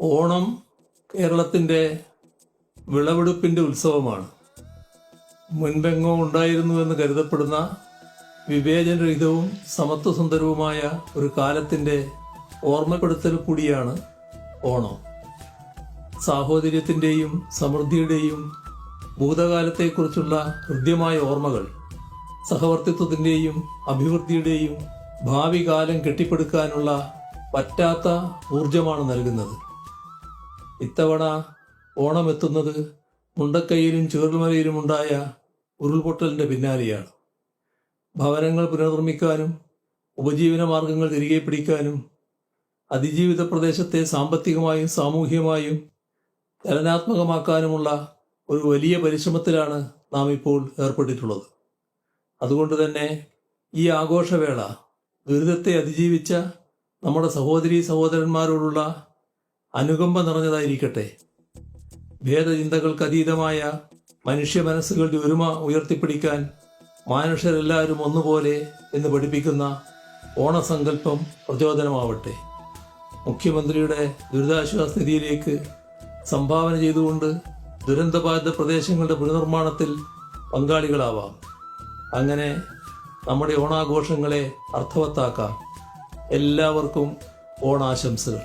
ഓണം കേരളത്തിന്റെ വിളവെടുപ്പിന്റെ ഉത്സവമാണ്. മുൻപെങ്ങോ ഉണ്ടായിരുന്നുവെന്ന് കരുതപ്പെടുന്ന വിവേചനരഹിതവും സമത്വസുന്ദരവുമായ ഒരു കാലത്തിന്റെ ഓർമ്മപ്പെടുത്തൽ കൂടിയാണ് ഓണം. സാഹോദര്യത്തിന്റെയും സമൃദ്ധിയുടെയും ഭൂതകാലത്തെക്കുറിച്ചുള്ള ഹൃദ്യമായ ഓർമ്മകൾ സഹവർത്തിത്വത്തിന്റെയും അഭിവൃദ്ധിയുടെയും ഭാവി കാലം കെട്ടിപ്പടുക്കാനുള്ള പറ്റാത്ത ഊർജമാണ് നൽകുന്നത്. ഇത്തവണ ഓണം എത്തുന്നത് മുണ്ടക്കൈയിലും ചുവരുമലയിലും ഉണ്ടായ ഉരുൾപൊട്ടലിന്റെ പിന്നാലെയാണ്. ഭവനങ്ങൾ പുനർനിർമ്മിക്കാനും ഉപജീവന മാർഗങ്ങൾ തിരികെ പിടിക്കാനും അതിജീവിത പ്രദേശത്തെ സാമ്പത്തികമായും സാമൂഹികമായും ചലനാത്മകമാക്കാനുമുള്ള ഒരു വലിയ പരിശ്രമത്തിലാണ് നാം ഇപ്പോൾ ഏർപ്പെട്ടിട്ടുള്ളത്. അതുകൊണ്ട് തന്നെ ഈ ആഘോഷവേള ദുരിതത്തെ അതിജീവിച്ച നമ്മുടെ സഹോദരി സഹോദരന്മാരോടുള്ള അനുകമ്പ നിറഞ്ഞതായിരിക്കട്ടെ. ഭേദചിന്തകൾക്ക് അതീതമായ മനുഷ്യ മനസ്സുകളുടെ ഒരുമ ഉയർത്തിപ്പിടിക്കാൻ മനുഷ്യരെല്ലാവരും ഒന്നുപോലെ എന്ന് പഠിപ്പിക്കുന്ന ഓണസങ്കല്പം പ്രചോദനമാവട്ടെ. മുഖ്യമന്ത്രിയുടെ ദുരിതാശ്വാസ നിധിയിലേക്ക് സംഭാവന ചെയ്തുകൊണ്ട് ദുരന്തബാധിത പ്രദേശങ്ങളുടെ പുനർനിർമ്മാണത്തിൽ പങ്കാളികളാവാം. അങ്ങനെ നമ്മുടെ ഓണാഘോഷങ്ങളെ അർത്ഥവത്താക്കാം. എല്ലാവർക്കും ഓണാശംസകൾ.